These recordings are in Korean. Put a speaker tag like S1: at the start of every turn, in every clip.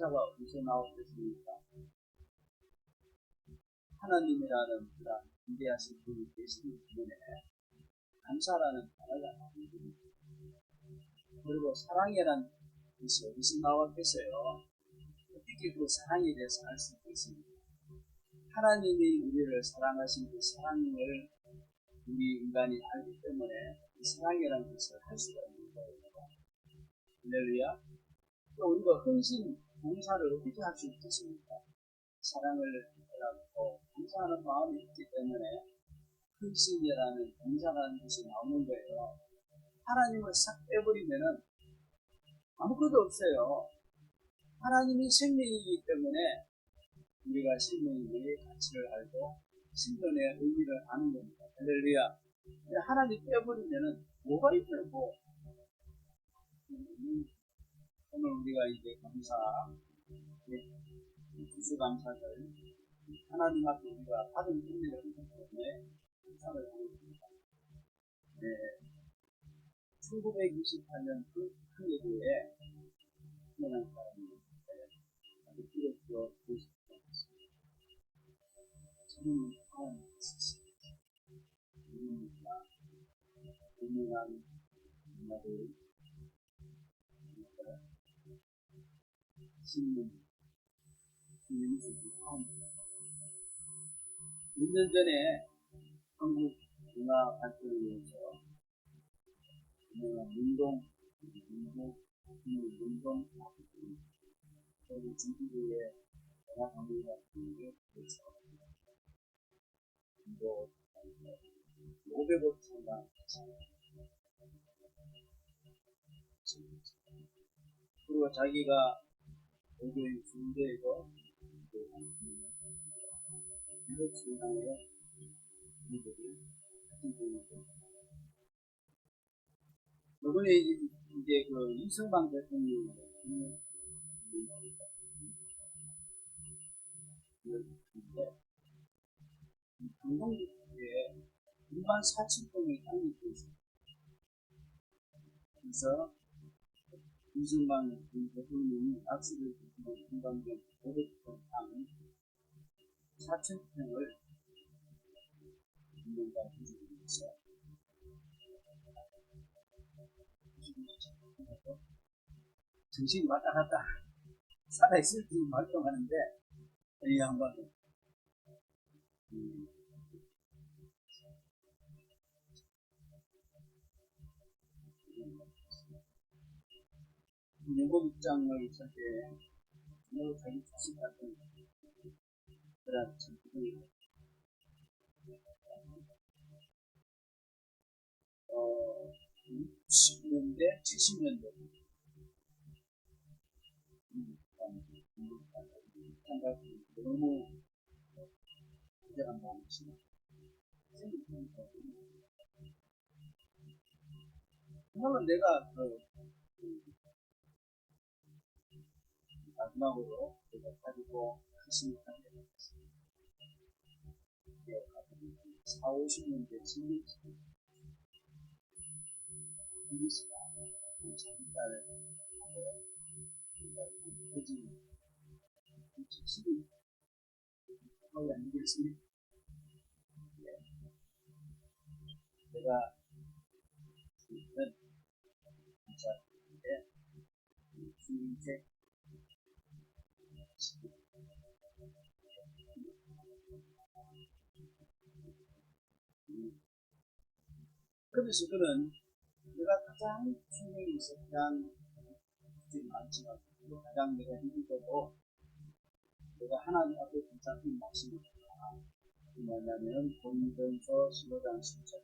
S1: 감사가 어디서 나오겠습니까? 하나님이라는 그런 위대하신 분이 계시기 때문에 감사라는 단어가 나옵니다. 그리고 사랑이라는 것이 어디서 나왔겠어요? 어떻게 그 사랑에 대해서 알 수 있겠습니까? 하나님이 우리를 사랑하신 그 사랑을 우리 인간이 알기 때문에 이 사랑이라는 것을 할 수가 있는 거예요. 할렐루야. 또 우리가 헌신, 봉사를 어떻게 할 수 있겠습니까? 사랑을 해갖고 봉사하는 마음이 있기 때문에 헌신이라는 봉사라는 것이 나오는 거예요. 하나님을 싹 빼버리면은 아무것도 없어요. 하나님이 생명이기 때문에 우리가 생명의 가치를 알고 생존의 의미를 아는 겁니다. 할렐루야. 하나님 빼버리면은 뭐가. 음, 오늘 우리가 이제 감사, 주수 감사를 하나님 앞에 우리가 받은 은혜를 때문에 감사를 하고 있습니다. 네. 1928년 그 한예교에 태어난 사람이 아주 기록되어 보시기 바랍니다. 저는 하나님. 우리가 유명한 문화를 6년 전에 한국 문화 발전을 위해서 유명한 운동, 운동, 운동, 그리고 중국의 문화 강의가 되게 그래서 운동, 500억 상당 그리고 자기가 외교인 군대에서 미국 신앙의 이들이 생기고 이번에 이제 그 이승만 대통령이 강동국에 일반 사칭동에 땅이 있습니다. 그래서 이승만 대통령이 악수를 공감된 500톤 땅 4,000평을 인문가 해주기 위해서 정신이 왔다 갔다 살아있을 때 활동하는데 이 양반은 음, 영국 입장을 있을 때 매우 자기 자신 같은 그런 전투를 어, 60년대, 70년대 한가지 너무 마음이 있습니다. 그러면 내가 그, 그 마지막으로 제가 가지고 하신 관계가 있습니다. 4, 50년대 진리 이미지가 자기 딸을 하고 그지 즉시 하고 아니겠습니까? 내가 지금 자인데 주인책 그래서 그는 내가 가장 충격이 있었던 것들이 많지만 가장 내가 힘들고 내가 하나님 앞에 붙잡힌 말씀이 그 뭐냐면 본전서 15장 10절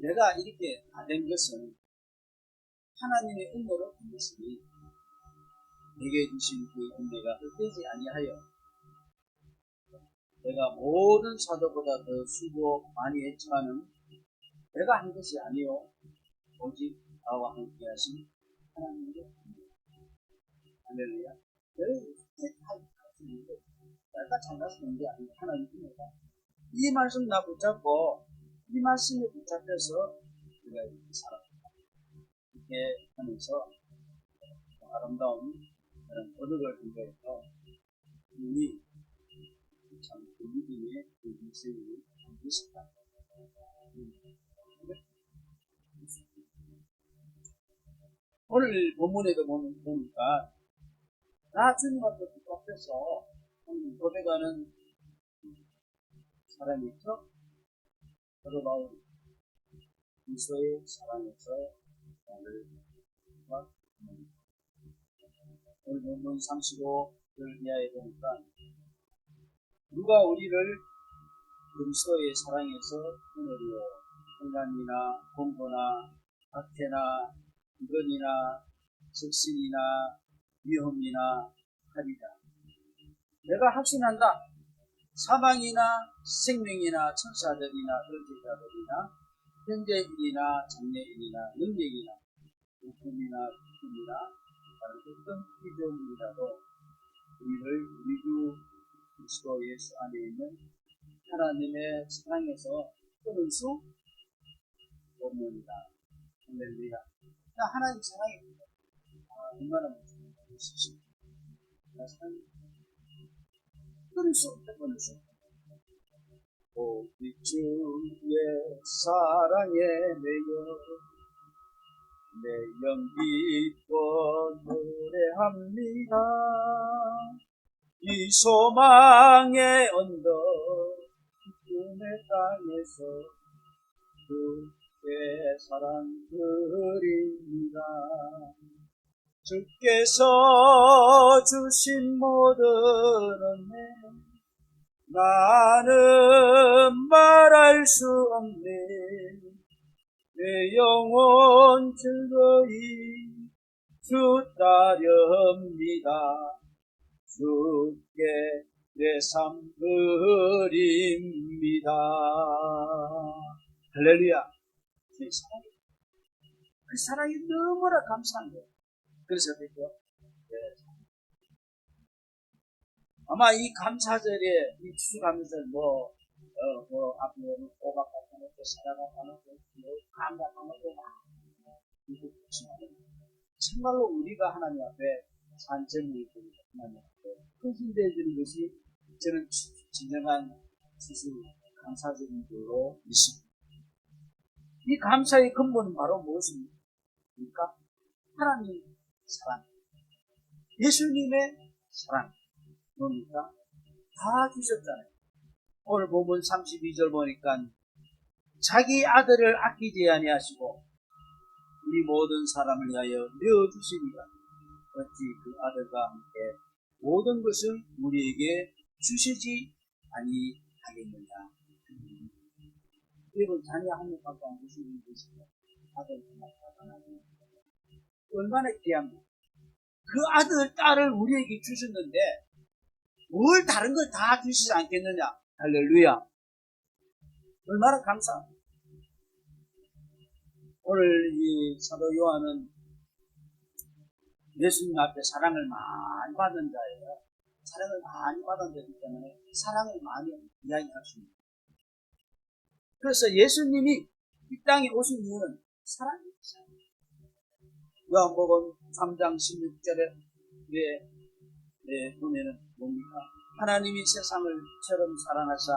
S1: 내가 이렇게 다 된 것은 하나님의 은혜로 된 것이니 내게 주신 그 은혜가 헛되지 아니하여 내가 모든 사도보다 더 수고 많이 했지만은 내가 한 것이 아니요 오직 나와 함께 하신 하나님의 할렐루야. 내가 잘났는 게 아니고 하나님 은혜다 이 말씀 나 붙잡고 이 말씀에 붙잡혀서 우리가 이렇게 살아갑니다. 이렇게 하면서 아름다운 그런 어덕을 근거해서 이미 참그 믿음의 그 인생이 있었다. 오늘 본문에도 보니까 나 주님과 또 똑같아서 고백하는 사람이 있죠? 바로 바울 그리스도의 사랑에서 나를 본문 35절 이하에 보니까 누가 우리를 그리스도의 사랑에서 끊으리요 혼란이나 공고나 박해나 비건이나 적신이나 위험이나 하리라 내가 확신한다. 사망이나 생명이나 천사들이나 권세자들이나 현재일이나 장래일이나 능력이나 복음이나 기쁨이나 어떤 피조물이라도 우리를 우리 주 그리스도 예수 안에 있는 하나님의 사랑에서 끊을 수 없느니라. 할렐루야. 나 하나님 사랑입니다. 아, 얼마나? 나 사랑해. 끊을 수 없다, 끊을 수 없다. 오직 주의 사랑에 내여 내 영 기뻐 노래합니다. 이 소망의 언덕 기쁨의 땅에서 주의 사랑 드립니다. 주께서 주신 모든 은혜 나는 말할 수 없네 내 영혼 즐거이 주 따릅니다. 주께 내 삶 드립니다. 할렐루야. 그 사랑이 그 사랑이 너무나 감사한 거예요. 그래서 그죠 네. 아마 이 감사절에 이 추수감사절 뭐, 어, 뭐, 것도 뭐, 감각하는 것도 막, 이거 보시면 정말로 우리가 하나님 앞에 산점이 됩니다. 하나님 앞에 헌신되어 주는 것이 저는 치- 진정한 추수 감사절인 줄로 믿습니다. 이 감사의 근본은 바로 무엇입니까? 하나님 사랑. 예수님의 사랑. 뭡니까? 다 주셨잖아요. 오늘 보면 32절 보니까 자기 아들을 아끼지 아니하시고 우리 모든 사람을 위하여 내어 주시니라. 어찌 그 아들과 함께 모든 것을 우리에게 주시지 아니하겠느냐. 여러분 자녀 한 명밖에 안 주시는 것이고 아들 하나 얼마나 귀합니까? 그 아들, 딸을 우리에게 주셨는데 뭘 다른 걸 다 주시지 않겠느냐? 할렐루야. 얼마나 감사. 오늘 이 사도 요한은 예수님 앞에 사랑을 많이 받은 자예요. 사랑을 많이 받은 자이기 때문에 사랑을 많이 이야기할 수 있습니다. 그래서 예수님이 이 땅에 오신 이유는 사랑입니다. 요한복음 3장 16절에 왜 네, 보면은 뭡니까? 하나님이 세상을 처럼 사랑하사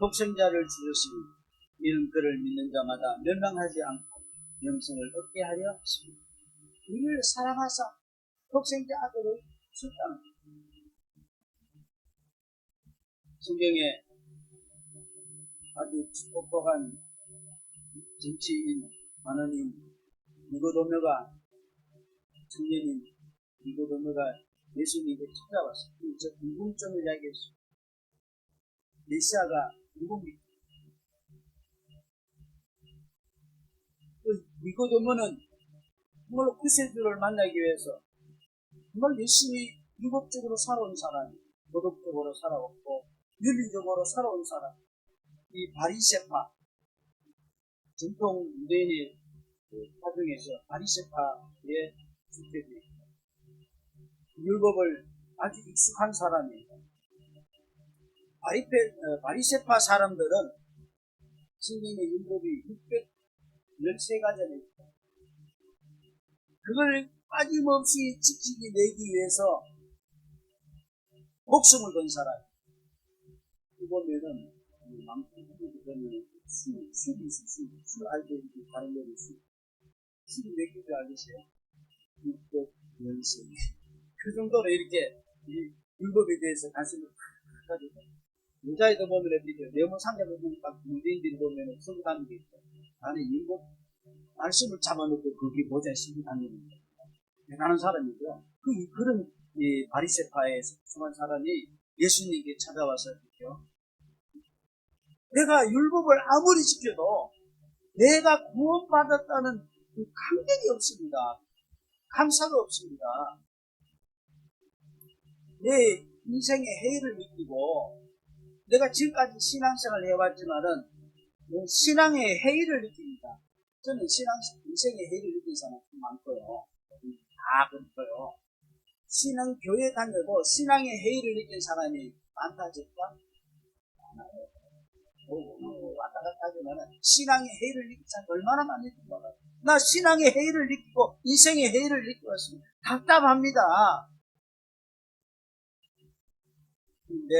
S1: 독생자를 주셨으니 이는 그를 믿는 자마다 멸망하지 않고 영생을 얻게 하려 하십니다. 우리를 사랑하사 독생자 아들을 주셨다는 거예요. 성경에 아주 똑똑한 정치인 만원인 니고도메가 청년인 니고도메가 예수님을 찾아왔어요. 저 궁금증을 이야기했어요. 메시아가 누굽니까? 그 니고도메는 정말 구세주를 만나기 위해서 정말 열심히 율법적으로 살아온 사람이 도덕적으로 살아왔고 윤리적으로 살아온 사람 이 바리세파 전통 유대인의 그 화중에서 바리세파의 주택이 율법을 아주 익숙한 사람이에요. 바리페, 어, 바리세파 사람들은 성경의 율법이 613가지나 있고 그걸 빠짐없이 지키기 내기 위해서 목숨을 건 사람. 이 보면은, 이 망토도 보면 술, 술이 있어, 술. 술 이렇게 다른 데로 술. 술이 몇 개인지 알겠어요? 600, 열세. 그 정도로 이렇게 이 율법에 대해서 관심을 팍 가지고. 여자애도 보면 이렇게 보면 딱 문재인들이 보면 다니는 게 있어. 안에 율법 말씀을 잡아놓고 거기 모자에 쓰고 다니는 거. 대단한 사람이죠. 그, 그런 이 바리세파에 속한 사람이 예수님께 찾아와서 이렇게요. 내가 율법을 아무리 지켜도 내가 구원받았다는 그 감격이 없습니다. 감사가 없습니다. 내 인생의 해이를 느끼고 내가 지금까지 신앙생활을 해왔지만은 신앙의 해이를 느낍니다. 저는 신앙, 인생의 해이를 느낀 사람 좀 많고요. 다 그렇고요. 신앙 교회 다녀도 신앙의 해이를 느낀 사람이 많다 적다? 많아요. 뭐, 뭐, 왔다 갔다 하지만 신앙의 해이를 느낀 사람이 얼마나 많은지 몰라요. 나 신앙의 해이를 느끼고 인생의 해이를 느끼고 있습니다. 답답합니다. 근데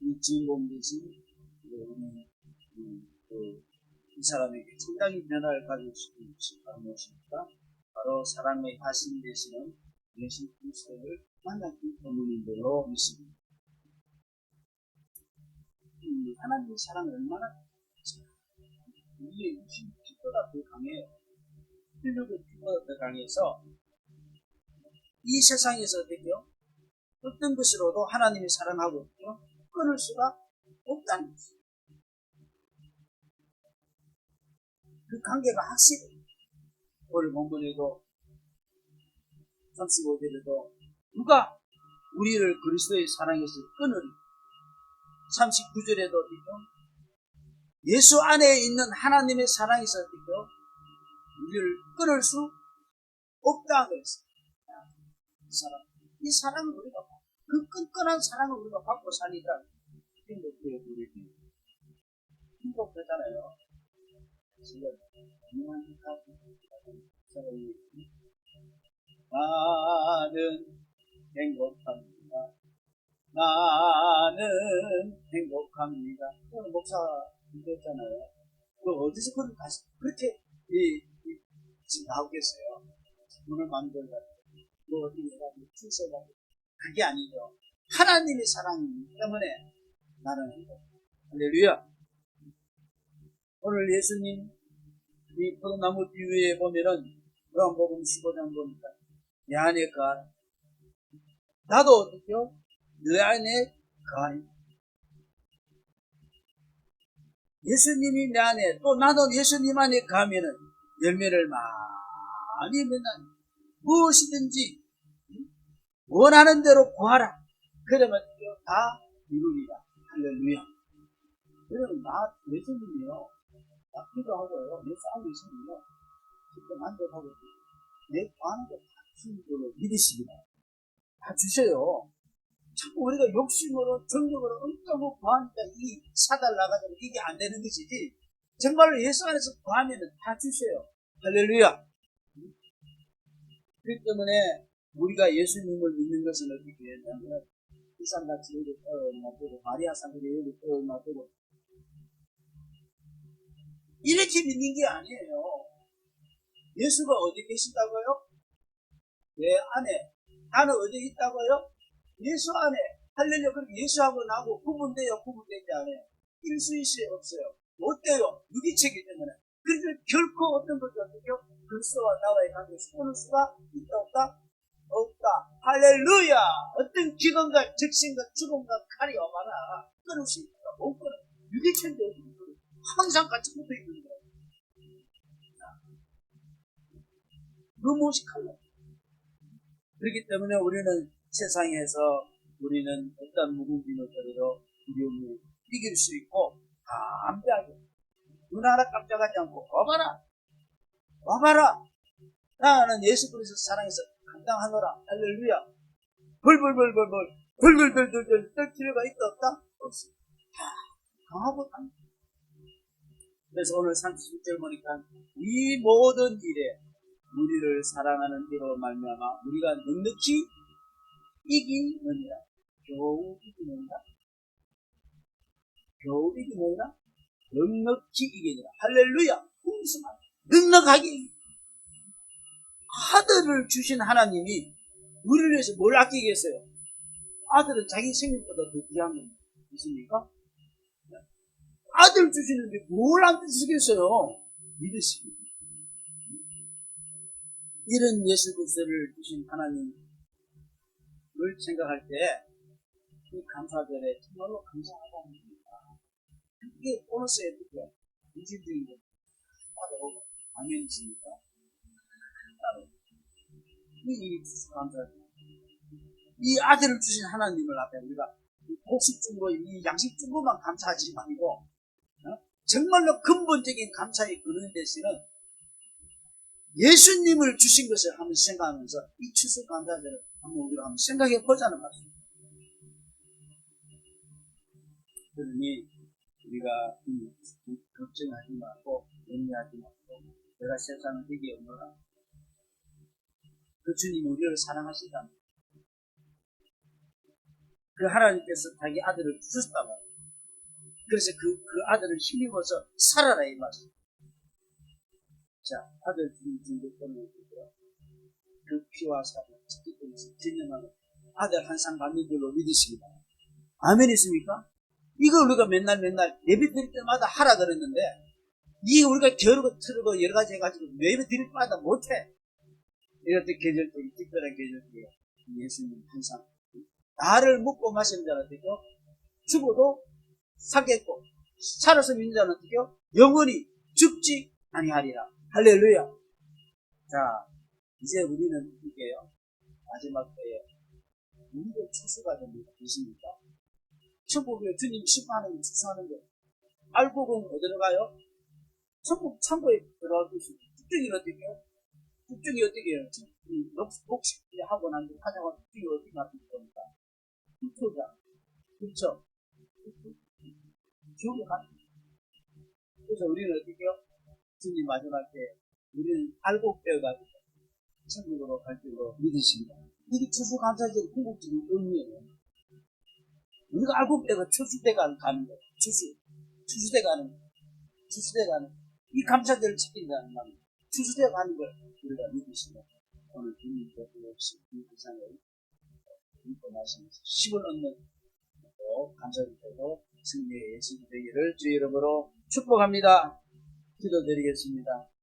S1: 이 주인공 대신 이, 그, 이 사람에게 상당히 변화를 가질 수 것이 바로 무엇입니까? 바로 사랑의 하신 되시는 예수 그리스도를 만났기 때문인데요 믿습니다. 이 하나님의 사랑을 얼마나 우리의 육신 피보다 더 강해요. 피보다 더 강해서 이 세상에서 어떻게요? 어떤 것으로도 하나님이 사랑하고 있죠. 끊을 수가 없다는 것이죠. 그 관계가 확실해. 오늘 본문에도 35절에도 누가 우리를 그리스도의 사랑에서 끊으리 39절에도 어디죠? 예수 안에 있는 하나님의 사랑에서 어디죠? 우리를 끊을 수 없다 그랬어요. 이 사랑, 이 사랑을 우리가 그 끈끈한 사랑을 우리가 받고 사니까 행복해요, 우리 행복하잖아요. 지금 나는 행복합니다. 나는 행복합니다. 오늘 목사 얘기했잖아요. 그 어디서 그걸 다시 그렇게 이, 이 지금 나오겠어요. 문을 만들고 뭐 어디 내가 출세가 그게 아니죠. 하나님의 사랑이기 때문에 나는 행복. 할렐루야. 오늘 예수님 이 포도나무 비유에 보면은 요한복음 15장 보니까 내 안에 가 나도 어떻게요? 내 안에 가 예수님이 내 안에 또 나도 예수님 안에 가면은 열매를 많이 맺는 무엇이든지 원하는 대로 구하라 그러면 다 이루리라 할렐루야 여러분 나 예수님이요 딱 기도하고요. 내 싸움이 있으면요. 그때 만족하고, 내 구하는 거다 주는 걸로 믿으시기다. 다 주셔요. 자꾸 우리가 욕심으로, 정력으로 엄청 구하니까 이 사달 나가지고 이게 안 되는 것이지. 정말로 예수 안에서 구하면 다 주셔요. 할렐루야. 그렇기 때문에 우리가 예수님을 믿는 것은 어떻게 했냐면, 이산같이 여기 떠올라두고, 마리아 산들이 여기 떠올라두고, 이렇게 믿는 게 아니에요. 예수가 어디 계신다고요? 내 안에. 나는 어디 있다고요? 예수 안에. 할렐루야. 그럼 예수하고 나하고 구분돼요? 구분되지 않아요? 일수일수에 없어요. 어때요? 유기체이기 때문에. 그래서 결코 어떤 것도 없고요. 그리스도와 나와의 관계에서 끊을 수가 있다 없다? 없다. 할렐루야! 어떤 기근과 적신과 죽음과 칼이 오거나 끊을 수 있다. 못 끊어. 유기체인데? 항상 같이 붙어 있는 거예요. 너무 무식할래. 그렇기 때문에 우리는 세상에서 우리는 어떤 무궁비노 자리로 두려움을 이길 수 있고 담대하게 눈 하나 깜짝하지 않고 와봐라 와봐라 나는 예수 그리스도 사랑해서 감당하노라 할렐루야 벌벌벌벌벌 벌벌벌벌벌 떨 필요가 있다 없다? 없어 다 강하고 담대 그래서 오늘 37절 보니까 이 모든 일에 우리를 사랑하는 이로 말미암아 우리가 넉넉히 이기느니라. 겨우 이기느니라. 겨우 이기느니라. 넉넉히 이기느니라. 할렐루야. 풍성한 넉넉하게 아들을 주신 하나님이 우리를 위해서 뭘 아끼겠어요? 아들은 자기 생명보다 더 귀한 건 있습니까? 아들 주시는데 뭘 안 쓰겠어요? 믿으시기. 이런 예수 그리스도를 주신 하나님을 생각할 때, 이 감사절에 정말로 감사하다는 겁니다. 그게 보너스에 이질적인 거, 따로, 아멘이십니까? 이 일이 감사합니다. 이 아들을 주신 하나님을 앞에 우리가 곡식 준 거, 이 양식 준 것만 감사하지 말고, 어? 정말로 근본적인 감사의 근원 대신은 예수님을 주신 것을 한번 생각하면서 이 추수 감사절을 한번 우리가 한번 생각해 보자는 말입니다. 그러니 우리가 이 걱정하지 말고 염려하지 말고 내가 세상을 이기 없노라. 그 주님이 우리를 사랑하시다. 그 하나님께서 자기 아들을 주셨단 말이에요. 그래서 그, 그 아들을 힘입어서 살아라 이 말씀. 자, 아들 주님 준비 때문에 그 피와 살을 지키 때문에 진정하는 아들 한상 받는 줄로 믿으십니다. 아멘 있습니까? 이거 우리가 맨날 맨날 예배 드릴 때마다 하라 그랬는데 이게 우리가 겨루고 틀고 여러 가지 해가지고 예배 드릴 때마다 못해. 때 계절적인 특별한 계절이에요. 예수님 항상 나를 먹고 마시는 어떻게요? 죽어도 살겠고 살아서 믿는 어떻게요? 영원히 죽지 아니하리라. 할렐루야. 자, 이제 우리는 이게요. 마지막 때에 우리도 추수가 됩니다. 믿습니까? 천국에 주님 심판하는 추수하는 거 알고 보면 어디로 가요? 천국 창고에 들어갈 것이 국정이 어떻게 해요? 국정이 어떻게 해요? 녹식 하고 난 뒤에 가져가 국정이 어떻게 만든 겁니까? 투표자. 그렇죠? 지옥에 가. 그래서 우리는 어떻게 해요? 주님 마지막 때 우리는 알고 빼어가지고 천국으로 갈 줄로 믿으십니다. 이게 추수 감사절 궁극적인 의미예요. 우리가 알고 빼가 추수대가 가는 거예요. 추수. 추수대 가는 거예요. 추수대 가는 거예요. 이 감사절을 지킨다는 말이에요. 추수대 가는 걸 우리가 믿으시면 오늘 주님께서 역시 이 세상을 믿고 나시면서 10을 얻는 또 감사절도 승리의 예수 되기를 주 이름으로 축복합니다. 기도드리겠습니다.